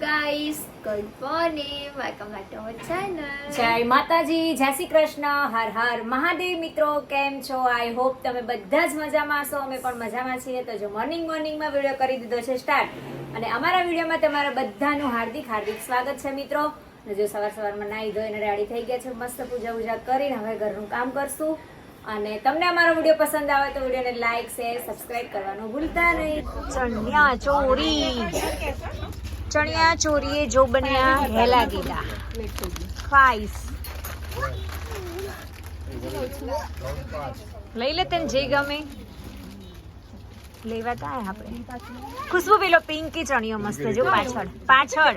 Guys good morning welcome back to our channel જય માતાજી જય શ્રી કૃષ્ણ. હર હર મહાદેવ મિત્રો કેમ છો? આઈ હોપ તમે બધા જ મજામાં હશો. અમે પણ મજામાં છીએ. તો જો મોર્નિંગ મોર્નિંગમાં વીડિયો કરી દીધો છે સ્ટાર્ટ અને અમારા વિડીયોમાં તમારા બધાનું હાર્દિક હાર્દિક સ્વાગત છે મિત્રો. અને જો સવાર સવારમાં નાહી ધોઈને રેડી થઈ ગયા છે મસ્ત પૂજા પૂજા કરીને હવે ઘરનું કામ કરશું. અને તમને અમારો વીડિયો પસંદ આવે તો વિડીયોને લાઈક શેર સબસ્ક્રાઇબ કરવાનું ભૂલતા નહીં. ચણિયા ચોરી ચણિયા ચોરીએ જો બન્યા હેલા ગીલા. ફાઈસ લઈ લે તને જે ગમે. લેવા કાય આપણે. ખુશ્બુ પેલો પિંકી ચણિયો મસ્ત જો પાછળ પાછળ.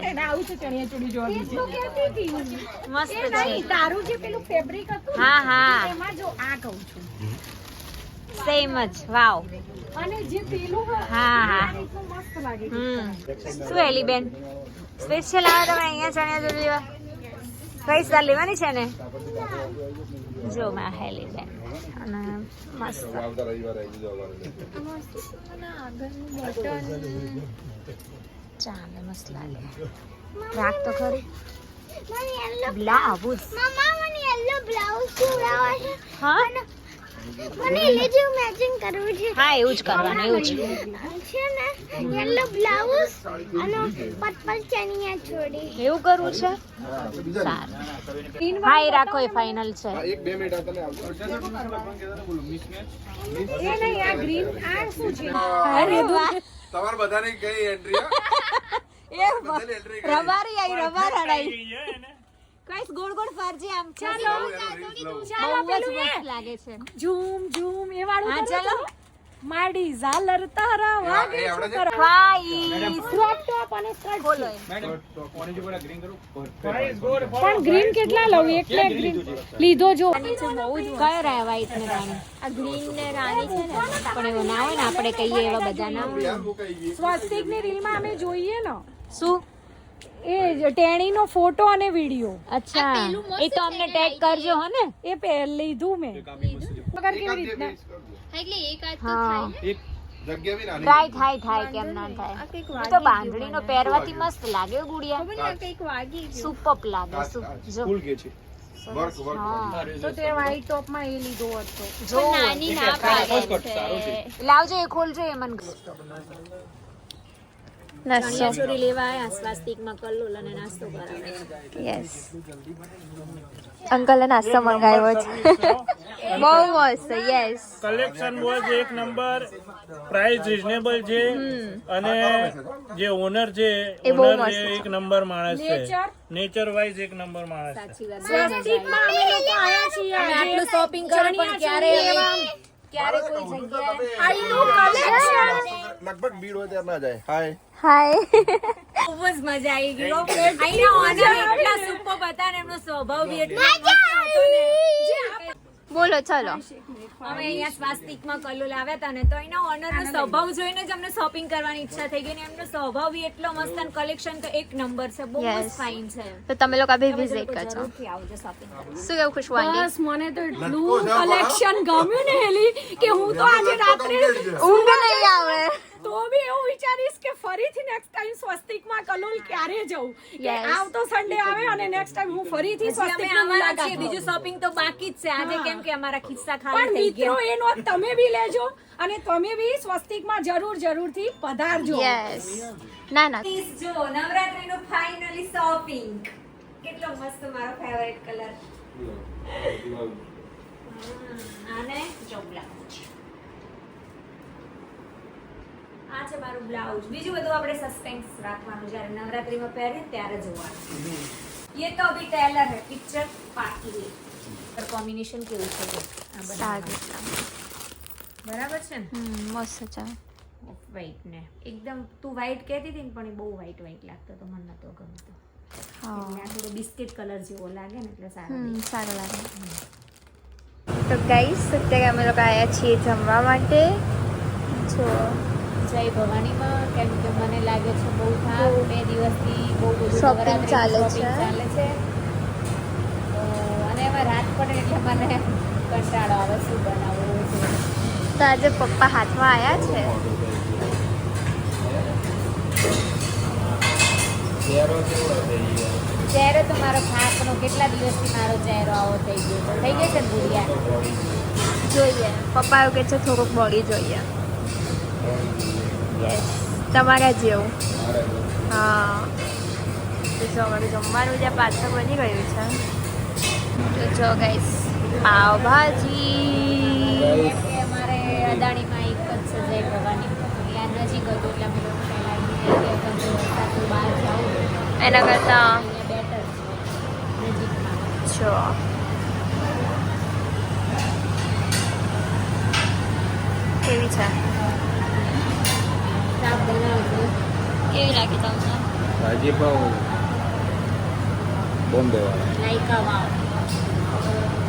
મસ્ત છે. તારું જે પેલું ફેબ્રિક હતું હા હા. એમાં જો આ કહું છું. સેમ જ. વાવ અને જે પેલું હા હા. મસ્ત લાગે છે. હમ. શું હેલી બેન? સ્પેશિયલ આવે તમે અહીંયા ચણિયા ચોળી લેવા. કઈ સાર લેવાની છે ને? જો મેં હેલી બેન. અને મસ્ત. ચાલે મસ્ત લાગે. રાખ તો ખરી. બ્લાઉઝ મમ્મા મને યલો બ્લાઉઝ સીવડાવવા છે. હા? મને એટલે મેચિંગ કરવું છે. હા એવું જ કરવાનું એવું જ. છે ને યલો બ્લાઉઝ અને પર્પલ ચણિયા ચોળી. એવું કરવું છે? સારું. હા એ રાખો એ ફાઇનલ છે. એ નહીં આ ગ્રીન આ શું છે? અરે વાહ. તમારે બધાને કઈ એન્ટ્રી એ રબારી આઈ રબાર હડાઈ કઈસ ગોળ ગોળ ફરજે આમ. ચાલો. ચાલો. પેલું એ. લાગે છે. ઝૂમ ઝૂમ એ વાળું હા ચાલો. માડી ઝાલર તારા વાગે કરો? ખાઈસ ક્રોપ ટોપ અને સ્કર્ટ બોલો પણ ગ્રીન કેટલા લઉં? એટલે ગ્રીન લીધો જો. કયો રહ્યા વ્હાઈટ ને રાણી? આ ગ્રીન ને રાણી છે ને. પણ એવું ના હોય ને આપણે કહીએ એવા બધા ના હોય સ્વસ્તિકની રીલમાં અમે જોઈએ ને. શું? એ ટેણીનો ફોટો અને વીડિયો. અચ્છા. એ તો અમને ટેગ કરજો હો ને. એ પહેલ લીધું મેં. મગર કેવી રીતના? એટલે એક આજ તો જગ્યા બી નાની થાય થાય કેમ ના થાય. તો બાંધણીનો પહેરવાથી મસ્ત લાગે ગુડિયા. ને વાગી ગયું. લાગે સુપ જો. વર્ક વર્ક હા. તો તે વ્હાઈટ એ લીધો હતો. જો. નાની ના છે. લાવજો એ ખોલજો એ મને. ચણિયા ચોરી લેવા આયા સ્વાસ્તિકમાં કલ્લુલ અને નાસ્તો કરાવે યસ અંકલે નાસ્તો મંગાવ્યો છે. બહુ મસ્ત યસ કલેક્શન બહુ જ એક નંબર પ્રાઇસ રીઝનેબલ છે અને જે ઓનર છે એ બહુ ઓનર મસ્ત. એક નંબર માણસ છે. નેચર વાઇઝ એક નંબર માણસ છે. સાચી વાત. સ્વસ્તિકમાં અમે લોકો આયા છીએ અમે આટલું શોપિંગ કર્યું પણ ક્યારે ક્યારે કોઈ જગ્યાએ આઈ નો કલેક્શન લગભગ ભીડ હોય ત્યારે ના જાય. હાય હાય ખૂબ જ મજા આવી ગઈ હો. ઓનર એટલા સુપર હતા ને એમનો સ્વભાવ બી એટલો મસ્ત બોલો ચલો. અમે અહીંયા સ્વાસ્તિકમાં કલ્લુલ આવ્યા હતા ને તો એના ઓનરનો સ્વભાવ જોઈને જ અમને શોપિંગ કરવાની ઈચ્છા થઈ ગઈ ને એમનો સ્વભાવ બી એટલો મસ્ત અને કલેક્શન તો એક નંબર છે બહુ જ ફાઇન છે. તો તમે લોકો બી વિઝિટ કરજો. આવજો શોપિંગ શું કેવું ખુશબુ બસ મને તો એટલું કલેક્શન ગમ્યું ને હેલી કે હું તો આજે રાત્રે ઊંઘ નહીં આવે તો બી એવું વિચારીશ કે ફરીથી નેક્સ્ટ ટાઈમ સ્વસ્તિકમાં કલોલ ક્યારે જવું? કે આવતો સન્ડે આવે અને નેક્સ્ટ ટાઈમ હું ફરીથી મુલાકાત છીએ બીજું શોપિંગ તો બાકી જ છે. આજે કેમ કે અમારા ખિસ્સા ખાલી થઈ મિત્રો ગયા એ નોંધ તમે બી લેજો અને તમે બી સ્વસ્તિકમાં જરૂર જરૂરથી પધારજો. યસ ના ના. જો નવરાત્રીનું ફાઇનલી શોપિંગ કેટલો મસ્ત મારો ફેવરેટ કલર આને જો આ છે મારું બ્લાઉઝ. બીજું બધું આપણે સસ્પેન્સ રાખવાનું. જ્યારે નવરાત્રીમાં પહેરે ત્યારે જોવાનું. યે તો અભી ટેલર હે પિક્ચર પાકી પર કોમ્બિનેશન કેવું છે આ બધા બરાબર. છે ને? મસ્ત છે. ઓફ ને. એકદમ તું વ્હાઈટ કહેતી હતી ને પણ એ બહુ વ્હાઈટ વ્હાઈટ લાગતો તો મને નતો ગમતો. હા. થોડો બિસ્કિટ કલર જેવો લાગે ને એટલે સારું સારું લાગે. તો ગાઈસ અત્યારે અમે લોકો આવ્યા છીએ જમવા માટે. જો જય ભવાનીમાં? કેમ કે મને લાગે છે બહુ થાક બે દિવસથી બહુ બધું શોપિંગ ચાલે છે. ચાલે છે. અને એમાં રાત પડે એટલે મને કંટાળો આવે શું બનાવવું છે તો. આજે પપ્પા હાથમાં આવ્યા છે? ચહેરો તો મારો ખાસનો કેટલા દિવસથી મારો ચહેરો આવો થઈ ગયો તો થઈ ગયો છે ભૂરિયા જોઈએ. પપ્પા એવું કે છે થોડુંક બોડી જોઈએ. તમારા જેવું. હા. તો જો અમારું જમવાનું જ્યાં પાછળ બની ગયું છે. તો જો ગાઈસ પાવભાજી. અમારે અદાણીમાં એક જ છે જય ભવાની નજીક હતું એટલે એના કરતાં? બેટર છે. કેવી છે? કેવી લાગી તમને ભાજી પાવ બોમ્બે વાળા.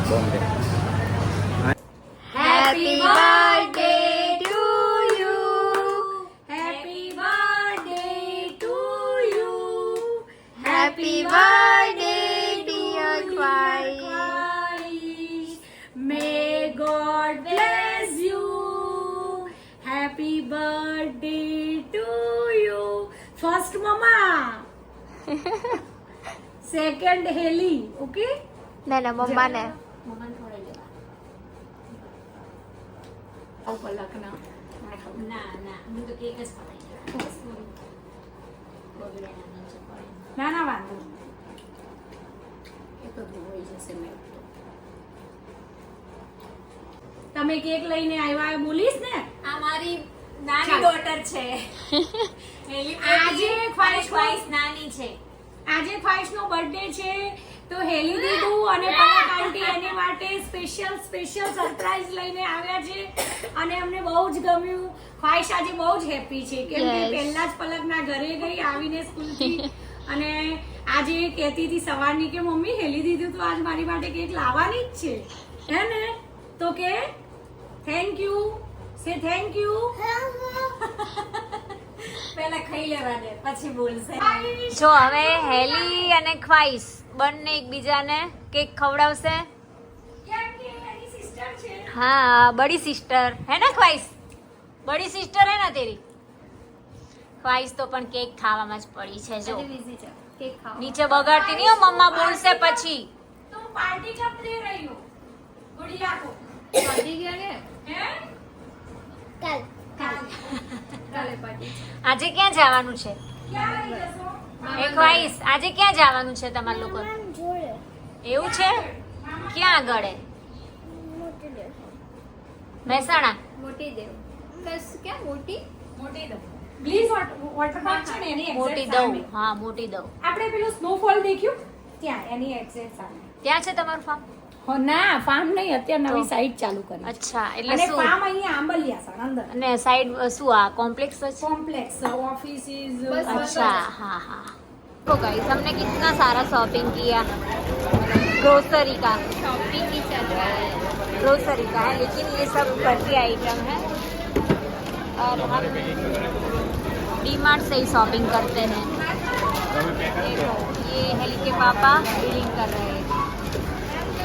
બોમ્બે. First મમ્મા સેકન્ડ હેલી ઓકે ના ના મમ્માને. મમ્મા થોડે લેવા ઓ પલક ના ના હું તો કેક જ બગડે ના ના ના વાંધો એ તો ધોઈ જશે મેં તમે કેક લઈને આવ્યા એ બોલીશ ને? આ મારી નાની ડોટર છે. આજે ખ્વાહિશ ખ્વાહિશ નાની છે. આજે ખ્વાહિશનો બર્થડે છે તો હેલી દીધું અને પલક આંટી એની માટે સ્પેશિયલ સ્પેશિયલ સરપ્રાઈઝ લઈને આવ્યા છે. અને અમને બહુ જ ગમ્યું. ખ્વાહિશ આજે બહુ જ હેપી છે. કેમ કે પહેલા જ પલકના ઘરે ગઈ આવીને સ્કૂલથી. અને આજે કહેતી હતી સવારની કે મમ્મી હેલી દીધું તો આજ મારી માટે કેક લાવવાની જ છે. હે ને? તો કે thank you say thank you પહેલા ખાઈ લેવા દે પછી બોલશે. જો હવે હેલી અને ખ્વાઈસ બંને એકબીજાને કેક ખવડાવશે. હા બડી સિસ્ટર હે ને ખ્વાઈસ? બડી સિસ્ટર હે ને તેરી? ખ્વાઈસ તો પણ કેક ખાવામાં જ પડી છે જો. નીચે બગાડતી નહીં મમ્મા બોલશે પછી. પાર્ટી કપ દે રહી હું. ગુડિયા કો. ગયા કે? હે? કાલ. આજે ક્યાં જવાનું છે? એકવાઈસ આજે ક્યાં જવાનું છે તમારા લોકો? એવું છે? ક્યાં આગળ મહેસાણા? મોટી દેવ. હા મોટી દવ. આપણે એની એક્ઝેક્ટ ત્યાં છે તમારું ફાર્મ? હો ના ફાર્મ નહીં અત્યારે નવી તો? સાઈટ ચાલુ કરી અચ્છા એટલે અને શું ફાર્મ અહીંયા આંબલિયાસણ અંદર અને સાઈડ શું આ કોમ્પ્લેક્સ જ कॉम्प्लेक्स ऑफिसेज बस, अच्छा हाँ हाँ तो गाइस हमने कितना सारा शॉपिंग किया ग्रोसरी का શોપિંગ ही चल रहा है ग्रोसरी का है लेकिन ये सब घर की आइटम है और हम डी मार्ट से ही शॉपिंग करते हैं देखो ये हेली के पापा बिलिंग कर रहे हैं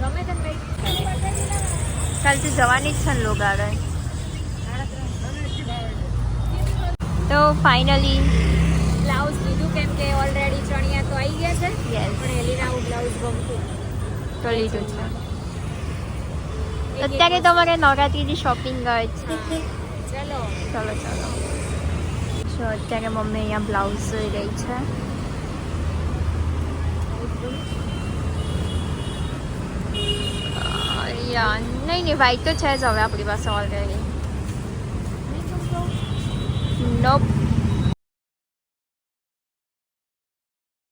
ગમે તેમ કાલથી જવાની જ છે ને લોક આગળ તો ફાઇનલી બ્લાઉઝ લીધું કેમ કે ઓલરેડી ચણિયા તો આવી ગયા છે. યસ પણ એલીના બ્લાઉઝ ગમતું. તો લીધું છે. અત્યારે તમારે નવરાત્રીની શોપિંગ જ છે. ચલો. ચલો ચલો. જો અત્યારે મમ્મી અહીંયા બ્લાઉઝ જોઈ રહી છે. અ, યા નહીં નહીં વ્હાઈટ તો છે જ હવે આપણી પાસે ઓલરેડી નોપ